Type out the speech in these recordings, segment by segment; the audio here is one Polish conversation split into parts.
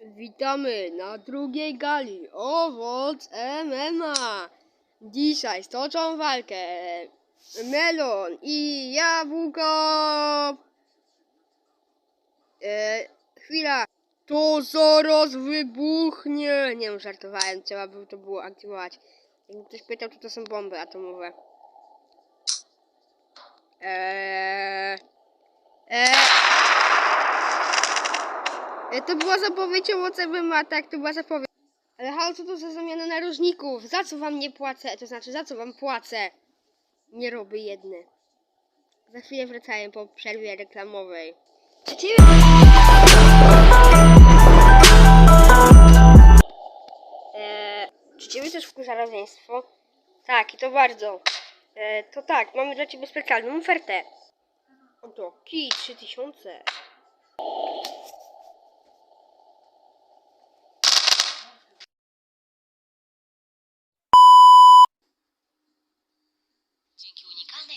Witamy na drugiej gali. Owoc MMA. Dzisiaj stoczą walkę melon i jabłko. E, chwila. To zaraz wybuchnie. Nie wiem, żartowałem. Trzeba by to było aktywować. Jakby ktoś pytał, czy to są bomby atomowe. Eee... Eee... E, To była zapowiedź owocowym, a tak, to była zapowiedź. Ale halo, co to za zamiana narożników? Za co wam nie płacę? To znaczy, za co wam płacę? Nie robię jedne. Za chwilę wracają po przerwie reklamowej. Eee, czy ciebie też wkurza rodzeństwo? Tak, i to bardzo. Eee, to tak, mamy dla ciebie specjalną ofertę. Oto, kij 3000.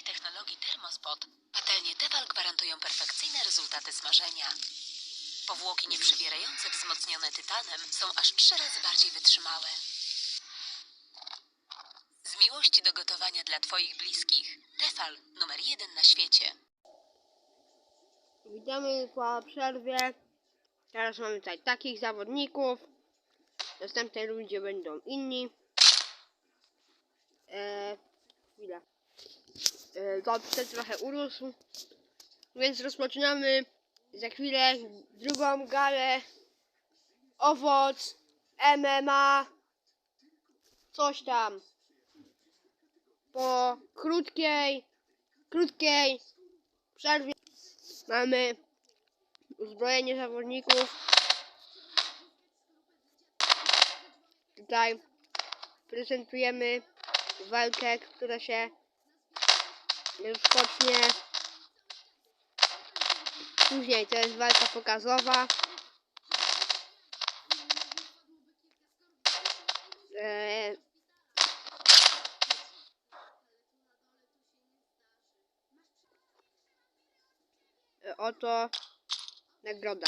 technologii Thermospot patelnie Tefal gwarantują perfekcyjne rezultaty smażenia. Powłoki nieprzybierające wzmocnione tytanem są aż trzy razy bardziej wytrzymałe. Z miłości do gotowania dla Twoich bliskich, Tefal numer jeden na świecie. Witamy po przerwie. Teraz mamy tutaj takich zawodników. W rundzie będą inni. Eee, chwila. Dobrze, trochę urósł. Więc rozpoczynamy za chwilę drugą galę. Owoc, MMA, coś tam. Po krótkiej, krótkiej przerwie Mamy uzbrojenie zawodników. Tutaj prezentujemy walkę, która się rozpocznie. Później to jest walka pokazowa. Eee, oto nagroda.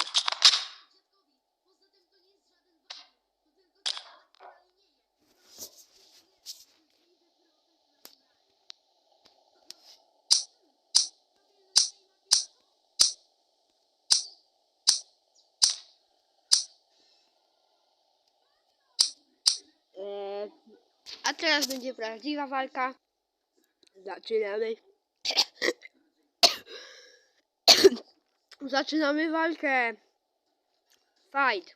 Eee, A teraz będzie prawdziwa walka. Zaczynamy. Zaczynamy walkę. Fight.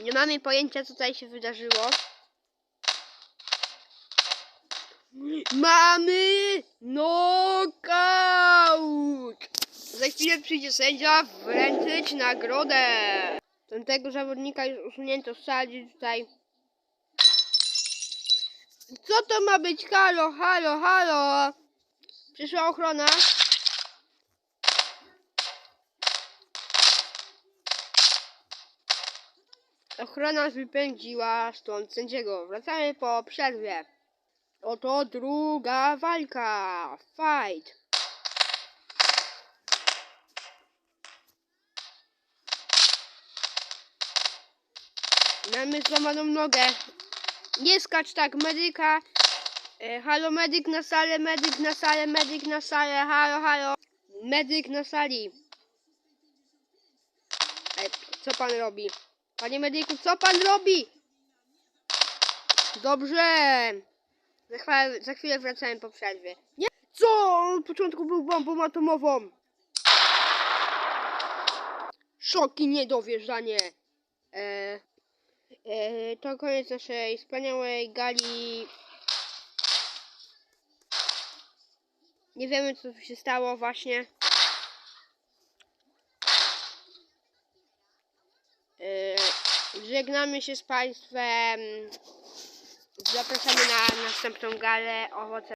Nie mamy pojęcia, co tutaj się wydarzyło. Mamy knockout! Za chwilę przyjdzie sędzia wręczyć nagrodę. Tamtego zawodnika już usunięto z tutaj. Co to ma być? Halo, halo, halo! Przyszła ochrona. Ochrona wypędziła stąd sędziego. Wracamy po przerwie. Oto druga walka. Fight. Mamy złamaną nogę. Nie skacz tak, medyka. E, halo, medyk na salę, medyk na salę, medyk na salę. Halo, halo. Medyk na sali. E, co pan robi? Panie medyku, co pan robi? Dobrze. Za chwilę, za chwilę wracałem po przerwie. Nie? Co? Od początku był bombą atomową. Szok i niedowierzanie. E, e, to koniec naszej wspaniałej gali. Nie wiemy, co tu się stało właśnie. E, żegnamy się z Państwem. Zapraszamy na następną galę owoce